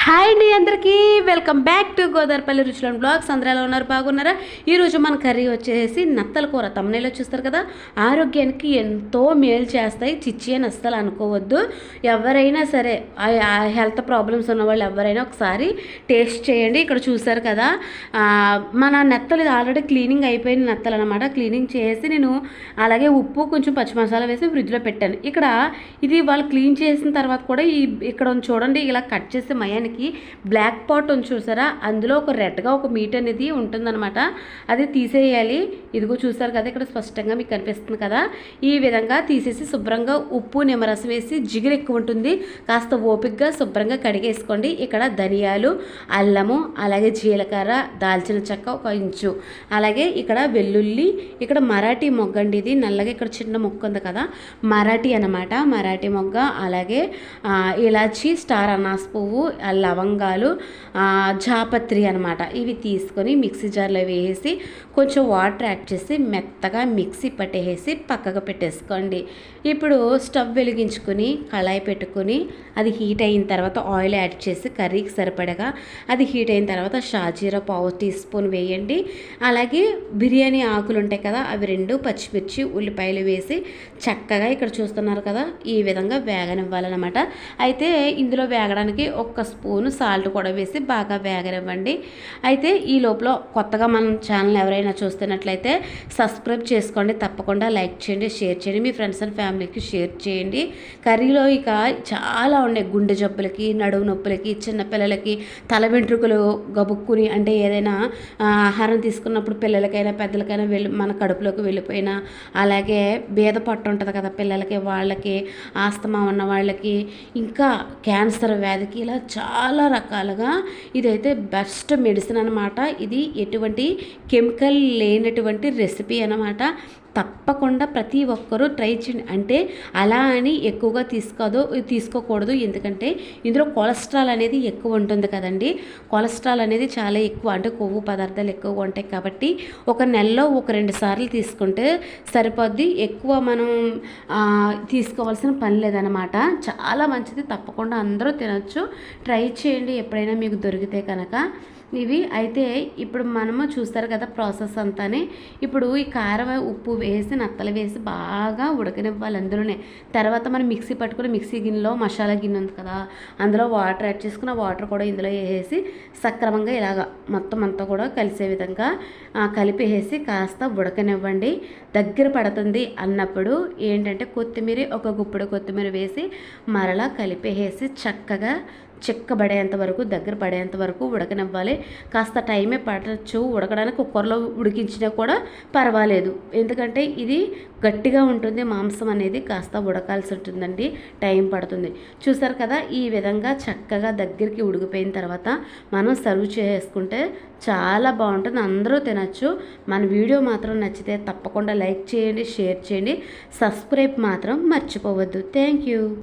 Hi అండి అందరికీ. Welcome back to గోదావరిపల్లి రుచులను బ్లాగ్స్. అందరూ ఎలా ఉన్నారు? బాగున్నారా? ఈరోజు మన కర్రీ వచ్చేసి నత్తల కూర. తమ్మునేలో చూస్తారు కదా? ఆరోగ్యానికి ఎంతో మేలు చేస్తాయి. చిచ్చి అని అస్సలు అనుకోవద్దు. ఎవరైనా సరే ఆ హెల్త్ ప్రాబ్లమ్స్ ఉన్న వాళ్ళు ఎవరైనా ఒకసారి టేస్ట్ చేయండి. ఇక్కడ చూసారు కదా మన నెత్తలు ఇది ఆల్రెడీ క్లీనింగ్ అయిపోయిన నెత్తలు అనమాట క్లీనింగ్ చేసి నేను అలాగే ఉప్పు కొంచెం పచ్చి మసాలా వేసి ఫ్రిడ్జ్లో పెట్టాను. ఇక్కడ ఇది వాళ్ళు క్లీన్ చేసిన తర్వాత కూడా ఈ ఇక్కడ ఉంది చూడండి ఇలా కట్ చేసే బిర్యానీకి బ్లాక్ పాట్ ఉంది చూసారా? అందులో ఒక రెడ్గా ఒక మీట్ అనేది ఉంటుందన్నమాట. అది తీసేయాలి. ఇదిగో చూసారు కదా ఇక్కడ స్పష్టంగా మీకు కనిపిస్తుంది కదా. ఈ విధంగా తీసేసి శుభ్రంగా ఉప్పు నిమ్మరసం వేసి జిగురు ఎక్కువ ఉంటుంది. కాస్త ఓపికగా శుభ్రంగా కడిగేసుకోండి. ఇక్కడ ధనియాలు అల్లము అలాగే జీలకర్ర దాల్చిన చెక్క ఒక ఇంచు. అలాగే ఇక్కడ వెల్లుల్లి ఇక్కడ మరాఠీ మొగ్గ అండి ఇది. నల్లగా ఇక్కడ చిన్న మొక్క ఉంది కదా. మరాఠీ అన్నమాట. మరాఠీ మొగ్గ అలాగే ఇలాచి స్టార్ అనాస్ పువ్వు లవంగాలు జాపత్రి అనమాట ఇవి తీసుకొని మిక్సీ జార్లో వేసి కొంచెం వాటర్ యాడ్ చేసి మెత్తగా మిక్సీ పట్టేసి పక్కకు పెట్టేసుకోండి. ఇప్పుడు స్టవ్ వెలిగించుకొని కళాయి పెట్టుకొని అది హీట్ అయిన తర్వాత ఆయిల్ యాడ్ చేసి కర్రీకి సరిపడగా అది హీట్ అయిన తర్వాత షాజీరా పావు టీ స్పూన్ వేయండి. అలాగే బిర్యానీ ఆకులు ఉంటాయి కదా అవి రెండు పచ్చిమిర్చి ఉల్లిపాయలు వేసి చక్కగా ఇక్కడ చూస్తున్నారు కదా ఈ విధంగా వేగనివ్వాలన్నమాట. అయితే ఇందులో వేగడానికి ఒక్క స్పూను సాల్ట్ కూడా వేసి బాగా వేగనివ్వండి. అయితే ఈ లోపల కొత్తగా మన ఛానల్ ఎవరైనా చూస్తున్నట్లయితే సబ్స్క్రైబ్ చేసుకోండి. తప్పకుండా లైక్ చేయండి షేర్ చేయండి. మీ ఫ్రెండ్స్ అండ్ ఫ్యామిలీకి షేర్ చేయండి. కర్రీలో ఇక చాలా ఉన్నాయి. గుండె జబ్బులకి నడుము నొప్పులకి చిన్నపిల్లలకి తల వెంట్రుకలు గబుక్కుని అంటే ఏదైనా ఆహారం తీసుకున్నప్పుడు పిల్లలకైనా పెద్దలకైనా వెళ్ళి మన కడుపులోకి వెళ్ళిపోయినా అలాగే బీద పట్టు ఉంటుంది కదా పిల్లలకి వాళ్ళకి ఆస్తమా ఉన్న వాళ్ళకి ఇంకా క్యాన్సర్ వ్యాధికి ఇలా చాలా రకాలుగా ఇదైతే బెస్ట్ మెడిసిన్ అనమాట ఇది ఎటువంటి కెమికల్ లేనటువంటి రెసిపీ అనమాట తప్పకుండా ప్రతి ఒక్కరూ ట్రై చేయండి. అంటే అలా అని ఎక్కువగా తీసుకోదు తీసుకోకూడదు. ఎందుకంటే ఇందులో కొలెస్ట్రాల్ అనేది ఎక్కువ ఉంటుంది కదండి. కొలెస్ట్రాల్ అనేది చాలా ఎక్కువ అంటే కొవ్వు పదార్థాలు ఎక్కువగా ఉంటాయి కాబట్టి ఒక నెలలో ఒక రెండు సార్లు తీసుకుంటే సరిపోద్ది. ఎక్కువ మనం తీసుకోవాల్సిన పని లేదనమాట చాలా మంచిది. తప్పకుండా అందరూ తినొచ్చు. ట్రై చేయండి. ఎప్పుడైనా మీకు దొరికితే కనుక. ఇవి అయితే ఇప్పుడు మనము చూస్తారు కదా ప్రాసెస్ అంతానే. ఇప్పుడు ఈ కారం ఉప్పు వేసి నత్తలు వేసి బాగా ఉడకనివ్వాలి అందులోనే. తర్వాత మనం మిక్సీ పట్టుకుని మిక్సీ గిన్నెలో మసాలా గిన్నె ఉంది కదా అందులో వాటర్ యాడ్ చేసుకుని ఆ వాటర్ కూడా ఇందులో వేసేసి సక్రమంగా ఇలాగ మొత్తం అంతా కూడా కలిసే విధంగా కలిపేసి కాస్త ఉడకనివ్వండి. దగ్గర పడుతుంది అన్నప్పుడు ఏంటంటే కొత్తిమీర ఒక గుప్పెడు కొత్తిమీర వేసి మరలా కలిపేసి చక్కగా చిక్కబడేంత వరకు దగ్గర పడేంత వరకు ఉడకనివ్వాలి. కాస్త టైమే పట్టచ్చు. ఉడకడానికి కుక్కర్లో ఉడికించినా కూడా పర్వాలేదు. ఎందుకంటే ఇది గట్టిగా ఉంటుంది. మాంసం అనేది కాస్త ఉడకాల్సి ఉంటుందండి. టైం పడుతుంది. చూసారు కదా ఈ విధంగా చక్కగా దగ్గరికి ఉడికిపోయిన తర్వాత మనం సర్వ్ చేసుకుంటే చాలా బాగుంటుంది. అందరూ తినచ్చు. మన వీడియో మాత్రం నచ్చితే తప్పకుండా లైక్ చేయండి షేర్ చేయండి. సబ్స్క్రైబ్ మాత్రం మర్చిపోవద్దు. Thank you.